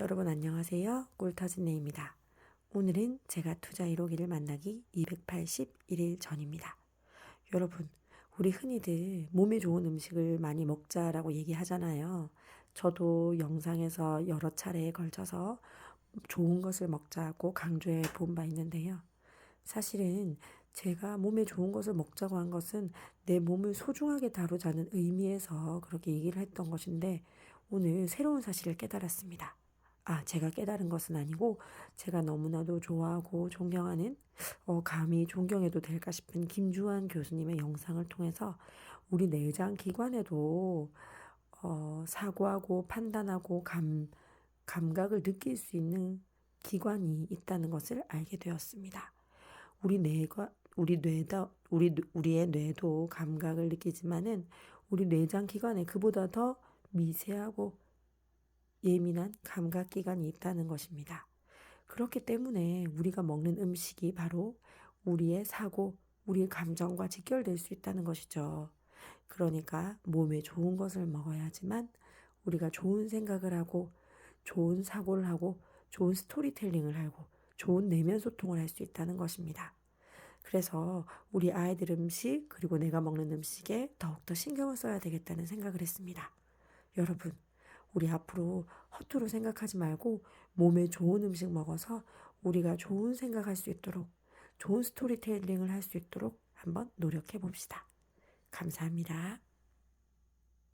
여러분 안녕하세요. 꿀터진네입니다. 오늘은 제가 투자 1호기를 만나기 281일 전입니다. 여러분, 우리 흔히들 몸에 좋은 음식을 많이 먹자라고 얘기하잖아요. 저도 영상에서 여러 차례에 걸쳐서 좋은 것을 먹자고 강조해 본 바 있는데요. 사실은 제가 몸에 좋은 것을 먹자고 한 것은 내 몸을 소중하게 다루자는 의미에서 그렇게 얘기를 했던 것인데 오늘 새로운 사실을 깨달았습니다. 아, 제가 깨달은 것은 아니고 제가 너무나도 좋아하고 존경하는 어, 감히 존경해도 될까 싶은 김주환 교수님의 영상을 통해서 우리 내장 기관에도 어, 사고하고 판단하고 감, 감각을 느낄 수 있는 기관이 있다는 것을 알게 되었습니다. 우리 뇌가 우리 뇌다 우리 우리의 뇌도 감각을 느끼지만은 우리 내장 기관에 그보다 더 미세하고 예민한 감각 기관이 있다는 것입니다. 그렇기 때문에 우리가 먹는 음식이 바로 우리의 사고, 우리의 감정과 직결될 수 있다는 것이죠. 그러니까 몸에 좋은 것을 먹어야 하지만 우리가 좋은 생각을 하고 좋은 사고를 하고 좋은 스토리텔링을 하고 좋은 내면 소통을 할 수 있다는 것입니다. 그래서 우리 아이들 음식 그리고 내가 먹는 음식에 더욱더 신경을 써야 되겠다는 생각을 했습니다. 여러분, 우리 앞으로 허투루 생각하지 말고 몸에 좋은 음식 먹어서 우리가 좋은 생각할 수 있도록 좋은 스토리텔링을 할 수 있도록 한번 노력해 봅시다. 감사합니다.